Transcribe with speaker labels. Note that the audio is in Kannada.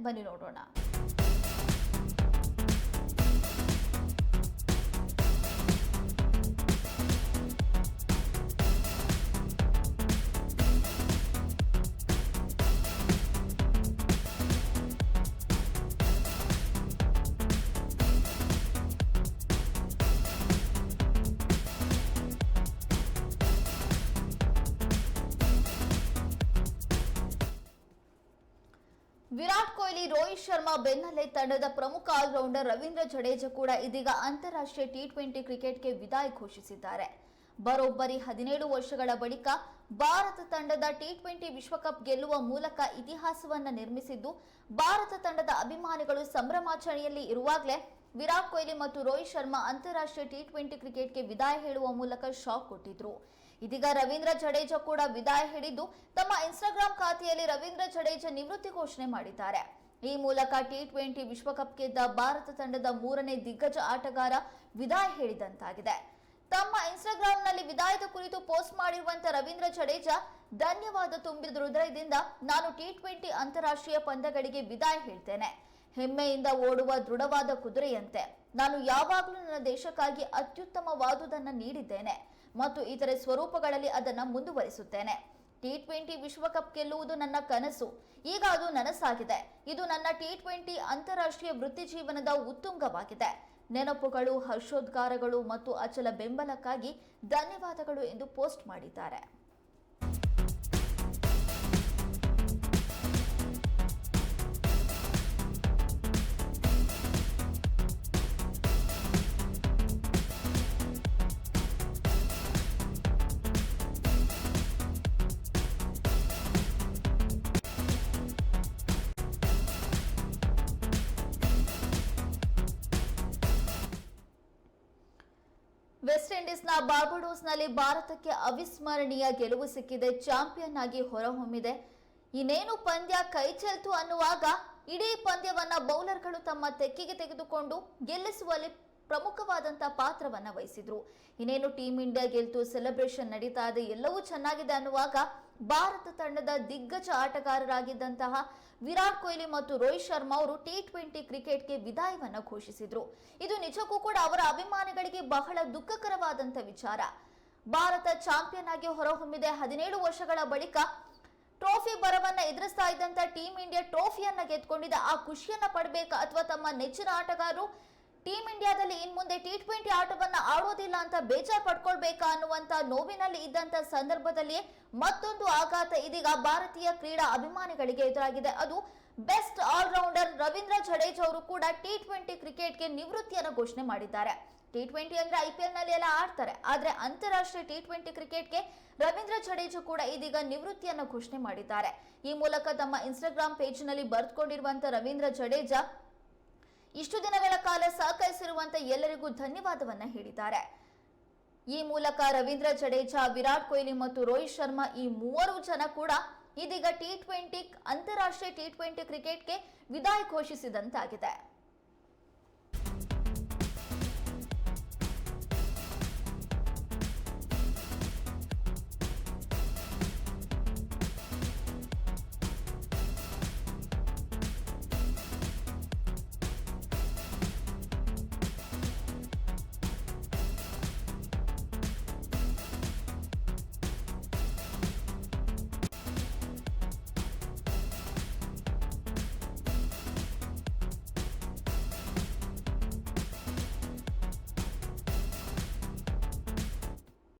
Speaker 1: ಬನ್ನಿ ನೋಡೋಣ. ವಿರಾಟ್ ಕೊಹ್ಲಿ, ರೋಹಿತ್ ಶರ್ಮಾ ಬೆನ್ನಲ್ಲೇ ತಂಡದ ಪ್ರಮುಖ ಆಲ್ರೌಂಡರ್ ರವೀಂದ್ರ ಜಡೇಜಾ ಕೂಡ ಇದೀಗ ಅಂತಾರಾಷ್ಟ್ರೀಯ ಟಿ ಟ್ವೆಂಟಿ ಕ್ರಿಕೆಟ್ಗೆ ವಿದಾಯ ಘೋಷಿಸಿದ್ದಾರೆ. ಬರೋಬ್ಬರಿ ಹದಿನೇಳು ವರ್ಷಗಳ ಬಳಿಕ ಭಾರತ ತಂಡದ ಟಿ ಟ್ವೆಂಟಿ ವಿಶ್ವಕಪ್ ಗೆಲ್ಲುವ ಮೂಲಕ ಇತಿಹಾಸವನ್ನ ನಿರ್ಮಿಸಿದ್ದು, ಭಾರತ ತಂಡದ ಅಭಿಮಾನಿಗಳು ಸಂಭ್ರಮಾಚರಣೆಯಲ್ಲಿ ಇರುವಾಗಲೇ ವಿರಾಟ್ ಕೊಹ್ಲಿ ಮತ್ತು ರೋಹಿತ್ ಶರ್ಮಾ ಅಂತಾರಾಷ್ಟ್ರೀಯ ಟಿ ಟ್ವೆಂಟಿ ಕ್ರಿಕೆಟ್ಗೆ ವಿದಾಯ ಹೇಳುವ ಮೂಲಕ ಶಾಕ್ ಕೊಟ್ಟಿದ್ರು. ಇದೀಗ ರವೀಂದ್ರ ಜಡೇಜಾ ಕೂಡ ವಿದಾಯ ಹೇಳಿದ್ದು ತಮ್ಮ ಇನ್ಸ್ಟಾಗ್ರಾಮ್ ಖಾತೆಯಲ್ಲಿ ರವೀಂದ್ರ ಜಡೇಜಾ ನಿವೃತ್ತಿ ಘೋಷಣೆ ಮಾಡಿದ್ದಾರೆ. ಈ ಮೂಲಕ ಟಿ ಟ್ವೆಂಟಿ ವಿಶ್ವಕಪ್ ಗೆದ್ದ ಭಾರತ ತಂಡದ ಮೂರನೇ ದಿಗ್ಗಜ ಆಟಗಾರ ವಿದಾಯ ಹೇಳಿದಂತಾಗಿದೆ. ತಮ್ಮ ಇನ್ಸ್ಟಾಗ್ರಾಂನಲ್ಲಿ ವಿದಾಯದ ಕುರಿತು ಪೋಸ್ಟ್ ಮಾಡಿರುವಂತ ರವೀಂದ್ರ ಜಡೇಜಾ, ಧನ್ಯವಾದ ತುಂಬಿದ ಹೃದಯದಿಂದ ನಾನು ಟಿ ಟ್ವೆಂಟಿ ಅಂತಾರಾಷ್ಟ್ರೀಯ ಪಂದ್ಯಗಳಿಗೆ ವಿದಾಯ ಹೇಳ್ತೇನೆ. ಹೆಮ್ಮೆಯಿಂದ ಓಡುವ ದೃಢವಾದ ಕುದುರೆಯಂತೆ. ನಾನು ಯಾವಾಗಲೂ ನನ್ನ ದೇಶಕ್ಕಾಗಿ ಅತ್ಯುತ್ತಮವಾದುದನ್ನು ನೀಡಿದ್ದೇನೆ. ಮತ್ತು ಇತರೆ ಸ್ವರೂಪಗಳಲ್ಲಿ ಅದನ್ನು ಮುಂದುವರಿಸುತ್ತೇನೆ. ಟಿ ಟ್ವೆಂಟಿ ವಿಶ್ವಕಪ್ ಗೆಲ್ಲುವುದು ನನ್ನ ಕನಸು. ಈಗ ಅದು ನನಸಾಗಿದೆ. ಇದು ನನ್ನ ಟಿ ಟ್ವೆಂಟಿ ಅಂತಾರಾಷ್ಟ್ರೀಯ ವೃತ್ತಿ ಜೀವನದ ಉತ್ತುಂಗವಾಗಿದೆ. ನೆನಪುಗಳು, ಹರ್ಷೋದ್ಗಾರಗಳು ಮತ್ತು ಅಚಲ ಬೆಂಬಲಕ್ಕಾಗಿ ಧನ್ಯವಾದಗಳು ಎಂದು ಪೋಸ್ಟ್ ಮಾಡಿದ್ದಾರೆ. ವೆಸ್ಟ್ ಇಂಡೀಸ್ನ ಬಾರ್ಬಡೋಸ್ನಲ್ಲಿ ಭಾರತಕ್ಕೆ ಅವಿಸ್ಮರಣೀಯ ಗೆಲುವು ಸಿಕ್ಕಿದೆ, ಚಾಂಪಿಯನ್ ಆಗಿ ಹೊರಹೊಮ್ಮಿದೆ. ಇನ್ನೇನು ಪಂದ್ಯ ಕೈ ಚೆಲ್ತು ಅನ್ನುವಾಗ ಇಡೀ ಪಂದ್ಯವನ್ನ ಬೌಲರ್ಗಳು ತಮ್ಮ ತೆಕ್ಕಿಗೆ ತೆಗೆದುಕೊಂಡು ಗೆಲ್ಲಿಸುವಲ್ಲಿ ಪ್ರಮುಖವಾದಂತಹ ಪಾತ್ರವನ್ನ ವಹಿಸಿದ್ರು. ಇನ್ನೇನು ಟೀಂ ಇಂಡಿಯಾ ಗೆಲ್ತು ಸೆಲೆಬ್ರೇಷನ್ ನಡೀತಾ ಇದೆ, ಎಲ್ಲವೂ ಚೆನ್ನಾಗಿದೆ ಅನ್ನುವಾಗ ಭಾರತ ತಂಡದ ದಿಗ್ಗಜ ಆಟಗಾರರಾಗಿದ್ದಂತಹ ವಿರಾಟ್ ಕೊಹ್ಲಿ ಮತ್ತು ರೋಹಿತ್ ಶರ್ಮಾ ಅವರು ಟಿ ಟ್ವೆಂಟಿ ಕ್ರಿಕೆಟ್ಗೆ ವಿದಾಯವನ್ನು ಘೋಷಿಸಿದ್ರು. ಇದು ನಿಜಕ್ಕೂ ಕೂಡ ಅವರ ಅಭಿಮಾನಿಗಳಿಗೆ ಬಹಳ ದುಃಖಕರವಾದಂತ ವಿಚಾರ. ಭಾರತ ಚಾಂಪಿಯನ್ ಆಗಿ ಹೊರಹೊಮ್ಮಿದೆ ಹದಿನೇಳು ವರ್ಷಗಳ ಬಳಿಕ ಟ್ರೋಫಿ ಬರವನ್ನ ಎದುರಿಸ್ತಾ ಇದ್ದಂತ ಟೀಂ ಇಂಡಿಯಾ ಟ್ರೋಫಿಯನ್ನ ಗೆದ್ಕೊಂಡಿದೆ ಆ ಖುಷಿಯನ್ನ ಪಡಬೇಕಾ ಅಥವಾ ತಮ್ಮ ನೆಚ್ಚಿನ ಆಟಗಾರರು ಟೀಂ ಇಂಡಿಯಾದಲ್ಲಿ ಇನ್ ಮುಂದೆ ಟಿ ಟ್ವೆಂಟಿ ಆಟವನ್ನ ಆಡೋದಿಲ್ಲ ಅಂತ ಬೇಜಾರ್ ಪಡ್ಕೊಳ್ಬೇಕಾ ಅನ್ನುವಂತ ನೋವಿನಲ್ಲಿ ಇದ್ದಂತ ಸಂದರ್ಭದಲ್ಲಿ ಮತ್ತೊಂದು ಆಘಾತ ಇದೀಗ ಭಾರತೀಯ ಕ್ರೀಡಾ ಅಭಿಮಾನಿಗಳಿಗೆ ಎದುರಾಗಿದೆ. ಅದು ಬೆಸ್ಟ್ ಆಲ್ರೌಂಡರ್ ರವೀಂದ್ರ ಜಡೇಜಾ ಅವರು ಕೂಡ ಟಿ ಟ್ವೆಂಟಿ ಕ್ರಿಕೆಟ್ಗೆ ನಿವೃತ್ತಿಯನ್ನು ಘೋಷಣೆ ಮಾಡಿದ್ದಾರೆ. ಟಿ ಟ್ವೆಂಟಿ ಅಂದ್ರೆ ಐ ಪಿ ಎಲ್ನಲ್ಲಿ ಎಲ್ಲ ಆಡ್ತಾರೆ. ಆದ್ರೆ ಅಂತಾರಾಷ್ಟ್ರೀಯ ಟಿ ಟ್ವೆಂಟಿ ಕ್ರಿಕೆಟ್ಗೆ ರವೀಂದ್ರ ಜಡೇಜಾ ಕೂಡ ಇದೀಗ ನಿವೃತ್ತಿಯನ್ನು ಘೋಷಣೆ ಮಾಡಿದ್ದಾರೆ. ಈ ಮೂಲಕ ತಮ್ಮ ಇನ್ಸ್ಟಾಗ್ರಾಮ್ ಪೇಜ್ನಲ್ಲಿ ಬರೆದುಕೊಂಡಿರುವಂತ ರವೀಂದ್ರ ಜಡೇಜಾ ಇಷ್ಟು ದಿನಗಳ ಕಾಲ ಸಹಕರಿಸಿರುವಂತ ಎಲ್ಲರಿಗೂ ಧನ್ಯವಾದವನ್ನ ಹೇಳಿದ್ದಾರೆ. ಈ ಮೂಲಕ ರವೀಂದ್ರ ಜಡೇಜಾ, ವಿರಾಟ್ ಕೊಹ್ಲಿ ಮತ್ತು ರೋಹಿತ್ ಶರ್ಮಾ ಈ ಮೂವರು ಜನ ಕೂಡ ಇದೀಗ ಟಿ ಟ್ವೆಂಟಿ ಅಂತಾರಾಷ್ಟ್ರೀಯ ಟಿ ಟ್ವೆಂಟಿ ಕ್ರಿಕೆಟ್ಗೆ ವಿದಾಯ ಘೋಷಿಸಿದಂತಾಗಿದೆ.